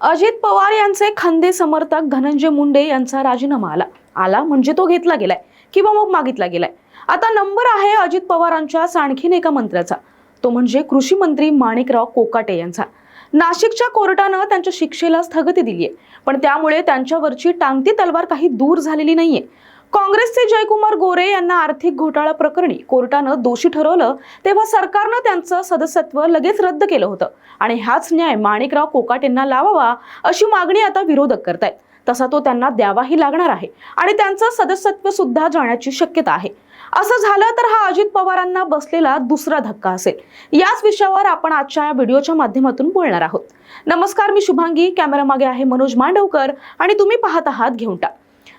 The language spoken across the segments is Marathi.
अजित पवार यांचे खंदे समर्थक धनंजय मुंडे यांचा राजीनामा आला. आला म्हणजे तो घेतला गेलाय किंवा मग मागितला गेलाय. आता नंबर आहे अजित पवारांच्याच आणखीन एका मंत्र्याचा. तो म्हणजे कृषी मंत्री माणिकराव कोकाटे यांचा. नाशिकच्या कोर्टानं त्यांच्या शिक्षेला स्थगिती दिली आहे पण त्यामुळे त्यांच्यावरची टांगती तलवार काही दूर झालेली नाहीये. काँग्रेसचे जयकुमार गोरे यांना आर्थिक घोटाळा प्रकरणी कोर्टानं दोषी ठरवलं तेव्हा सरकारनं त्यांचं सदस्यत्व लगेच रद्द केलं होतं. आणि हाच न्याय माणिकराव कोकाट यांना लावावा अशी मागणी आता विरोधक करतायत. तसा तो त्यांना द्यावाही लागणार आहे आणि त्यांचं सदस्यत्व सुद्धा जाण्याची शक्यता आहे. असं झालं तर हा अजित पवारांना बसलेला दुसरा धक्का असेल. याच विषयावर आपण आजच्या या व्हिडिओच्या माध्यमातून बोलणार आहोत. नमस्कार मी शुभांगी. कॅमेरामागे आहे मनोज मांडवकर आणि तुम्ही पाहत आहात घेऊन टाक.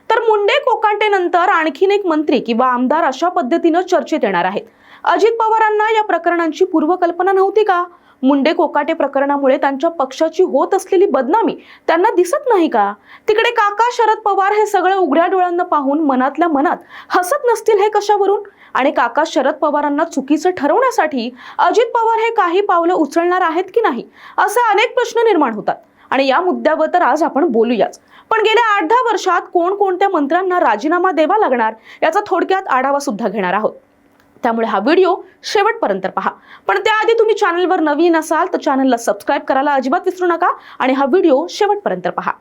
तर मुंडे कोकांटेनंतर आणखीन एक मंत्री किंवा आमदार अशा पद्धतीनं चर्चेत येणार आहेत. अजित पवारांना या प्रकरणांची पूर्वकल्पना नव्हती का? मुंडे कोकाटे प्रकरणामुळे त्यांच्या पक्षाची होत असलेली बदनामी त्यांना दिसत नाही का? तिकडे काका शरद पवार हे सगळं उघड्या डोळ्यांना पाहून मनातल्या मनात हसत नसतील हे कशावरून? आणि काका शरद पवारांना चुकीचं ठरवण्यासाठी अजित पवार हे काही पावलं उचलणार आहेत की नाही? असे अनेक प्रश्न निर्माण होतात. आणि या मुद्द्यावर तर आज आपण बोलूयाच. पण गेल्या आठ दहा वर्षात कोणकोणत्या मंत्र्यांना राजीनामा द्यावा लागणार याचा थोडक्यात आढावा सुद्धा घेणार आहोत. त्यामुळे हा व्हिडिओ शेवटपर्यंत पहा. पण त्याआधी तुम्ही चॅनलवर नवीन असाल तर चॅनलला सबस्क्राईब करायला अजिबात विसरू नका आणि हा व्हिडिओ शेवटपर्यंत पहा.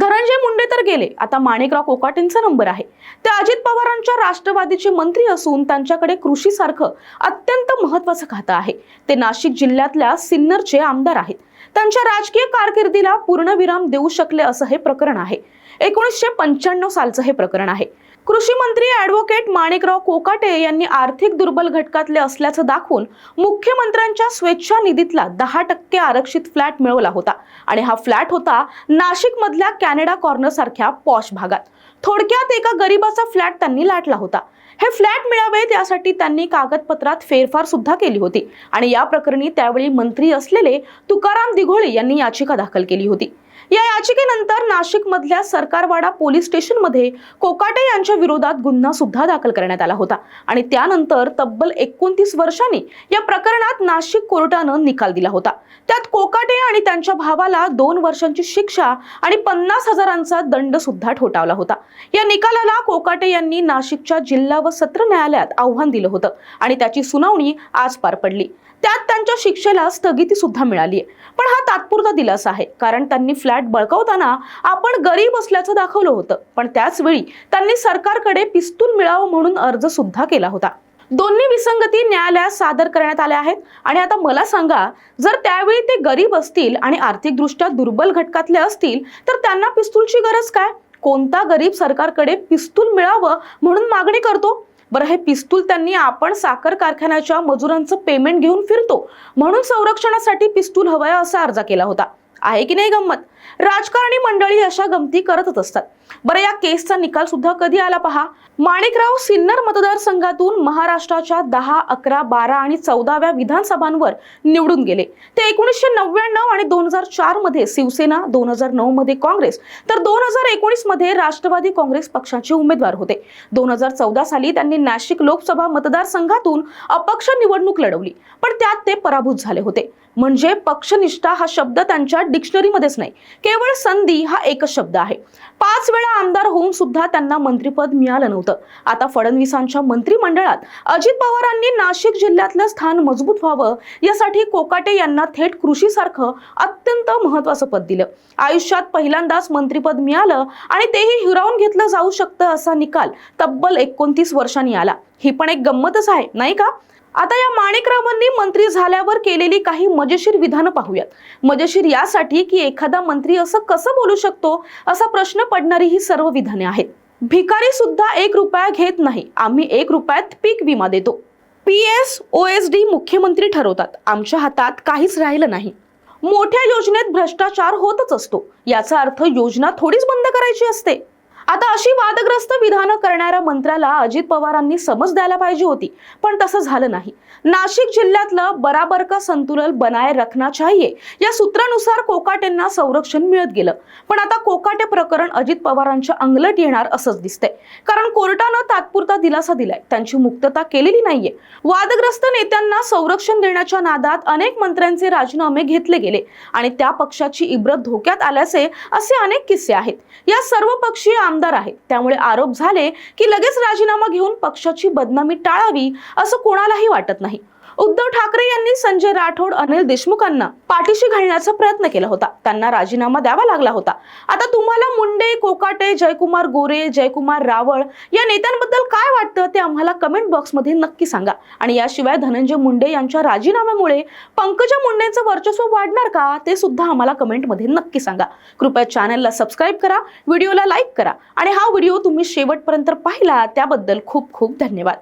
धनंजय मुंडे तर गेले. आता माणिकराव कोकाटेंचा नंबर आहे. ते अजित पवारांच्या राष्ट्रवादीचे मंत्री असून त्यांच्याकडे कृषीसारखं अत्यंत महत्वाचं खातं आहे. ते नाशिक जिल्ह्यातल्या सिन्नरचे आमदार आहेत. त्यांच्या राजकीय कारकिर्दीला पूर्णविराम देऊ शकले असं हे प्रकरण आहे. एकोणीसशे पंच्याण्णव सालचं हे प्रकरण आहे. कृषी मंत्री ॲडव्होकेट माणिकराव कोकाटे यांनी आर्थिक दुर्बल घटकातले असल्याचं दाखवून मुख्यमंत्र्यांच्या स्वेच्छा निधीतला दहा टक्के आरक्षित फ्लॅट मिळवला होता. आणि हा फ्लॅट होता नाशिकमधल्या कॅनडा कॉर्नर सारख्या पॉश भागात. थोडक्यात एका गरीबाचा फ्लॅट त्यांनी लाटला होता. हे फ्लॅट मिळावेत यासाठी त्यांनी कागदपत्रात फेरफार सुद्धा केली होती. आणि या प्रकरणी त्यावेळी मंत्री असलेले तुकाराम दिघोळे यांनी याचिका दाखल केली होती. या याचिकेनंतर नाशिक मधल्या सरकारवाडा पोलीस स्टेशनमध्ये कोकाटे यांच्या विरोधात गुन्हा सुद्धा दाखल करण्यात आला होता. आणि त्यानंतर तब्बल एकोणतीस वर्षांनी या प्रकरणात नाशिक कोर्टानं निकाल दिला होता. त्यात कोकाटे आणि त्यांच्या भावाला दोन वर्षांची शिक्षा आणि पन्नास हजारांचा दंड सुद्धा ठोठावला होता. या निकालाला कोकाटे यांनी नाशिकच्या जिल्हा व सत्र न्यायालयात आव्हान दिलं होतं आणि त्याची सुनावणी आज पार पडली. त्यात त्यांच्या शिक्षेला स्थगिती सुद्धा मिळाली आहे पण हा तात्पुरता दिलासा आहे. कारण त्यांनी फ्लॅट बळकवताना आपण गरीब असल्याचं दाखवलं होतं. पण त्याच वेळी त्यांनी सरकारकडे पिस्तूल मिळावं म्हणून अर्ज सुद्धा केला होता. दोन्ही विसंगती न्यायालयात सादर करण्यात आल्या आहेत. आणि आता मला सांगा जर त्यावेळी ते गरीब असतील आणि आर्थिकदृष्ट्या दुर्बल घटकातले असतील तर त्यांना पिस्तूलची गरज काय? कोणता गरीब सरकारकडे पिस्तूल मिळावं म्हणून मागणी करतो? बरं हे पिस्तूल त्यांनी आपण साखर कारखान्याच्या मजुरांचं पेमेंट घेऊन फिरतो. म्हणून संरक्षणासाठी पिस्तूल हवंय असा अर्ज केला होता. आहे की नाही गंमत? राजकारणी मंडळी अशा गमती करतच असतात. बरं या केसचा निकाल सुद्धा कधी आला पहा? माणिकराव सिन्नर मतदारसंघातून महाराष्ट्राच्या दहा अकरा बारा आणि चौदाव्या विधानसभांवर निवडून गेले. ते एकोणीसशे नव्याण्णव आणि दोन हजार चारमध्ये शिवसेना दोन हजार नऊ मध्ये काँग्रेस तर दोन हजार एकोणीसमध्ये राष्ट्रवादी काँग्रेस पक्षाचे उमेदवार होते. दोन हजार चौदा साली त्यांनी नाशिक लोकसभा मतदारसंघातून अपक्ष निवडणूक लढवली पण त्यात ते पराभूत झाले होते. म्हणजे पक्षनिष्ठा हा शब्द त्यांच्या डिक्शनरीमध्येच नाही. केवळ संधी हा एकच शब्द आहे. पाच वेळा आमदार होऊन सुद्धा त्यांना मंत्रीपद मिळालं नव्हतं. आता फडणवीसांच्या मंत्रिमंडळात अजित पवारांनी नाशिक जिल्ह्यातलं स्थान मजबूत व्हावं यासाठी कोकाटे यांना थेट कृषीसारखं अत्यंत महत्वाचं पद दिलं. आयुष्यात पहिल्यांदाच मंत्रीपद मिळालं आणि तेही हिरावून घेतलं जाऊ शकतं असा निकाल तब्बल एकोणतीस वर्षांनी आला. ही पण एक गंमतच आहे नाही का? आता या माणिकरावांनी मंत्री झाल्यावर केलेली काही मजेशीर विधानं पाहूयात. मजेशीर यासाठी की एखादा मंत्री असं कसं बोलू शकतो असा प्रश्न पडणारी ही सर्व विधाने आहेत. भिकारी सुद्धा एक रुपया घेत नाही. आम्ही एक रुपयात पीक विमा देतो. P S O S D मुख्यमंत्री ठरवतात. आमच्या हातात काहीच राहिलं नाही. मोठ्या योजनेत भ्रष्टाचार होतच असतो. याचा अर्थ योजना थोडीच बंद करायची असते. आता अशी वादग्रस्त विधानं करणाऱ्या मंत्र्याला अजित पवारांनी समज द्यायला पाहिजे होती पण तसं झालं नाही. नाशिक जिल्ह्यातलं बराबर का संतुलन बनाय रखना चाहिए या सूत्रानुसार कोकाटेंना संरक्षण मिळत गेलं. पण आता कोकाटे प्रकरण अजित पवारांच्या अंगलट येणार असंच दिसतंय. कारण कोर्टानं तात्पुरता दिलासा दिलाय त्यांची मुक्तता केलेली नाहीये. वादग्रस्त नेत्यांना संरक्षण देण्याच्या नादात अनेक मंत्र्यांचे राजीनामे घेतले गेले आणि त्या पक्षाची इब्रत धोक्यात आल्याचे असे अनेक किस्से आहेत. या सर्व पक्षीय आमदार आहे. त्यामुळे आरोप झाले की लगेच राजीनामा घेऊन पक्षाची बदनामी टाळावी असं कोणालाही वाटत नाही. उद्धव ठाकरे यांनी संजय राठोड अनिल देशमुखांना पाठीशी घालण्याचा प्रयत्न केला होता. त्यांना राजीनामा द्यावा लागला होता. आता तुम्हाला मुंडे कोकाटे जयकुमार गोरे जयकुमार रावळ या नेत्यांबद्दल काय वाटतं ते आम्हाला कमेंट बॉक्समध्ये नक्की सांगा. आणि याशिवाय धनंजय मुंडे यांच्या राजीनाम्यामुळे पंकजा मुंडेंचं वर्चस्व वाढणार का ते सुद्धा आम्हाला कमेंटमध्ये नक्की सांगा. कृपया चॅनलला सबस्क्राईब करा व्हिडिओला लाईक करा. आणि हा व्हिडिओ तुम्ही शेवटपर्यंत पाहिला त्याबद्दल खूप खूप धन्यवाद.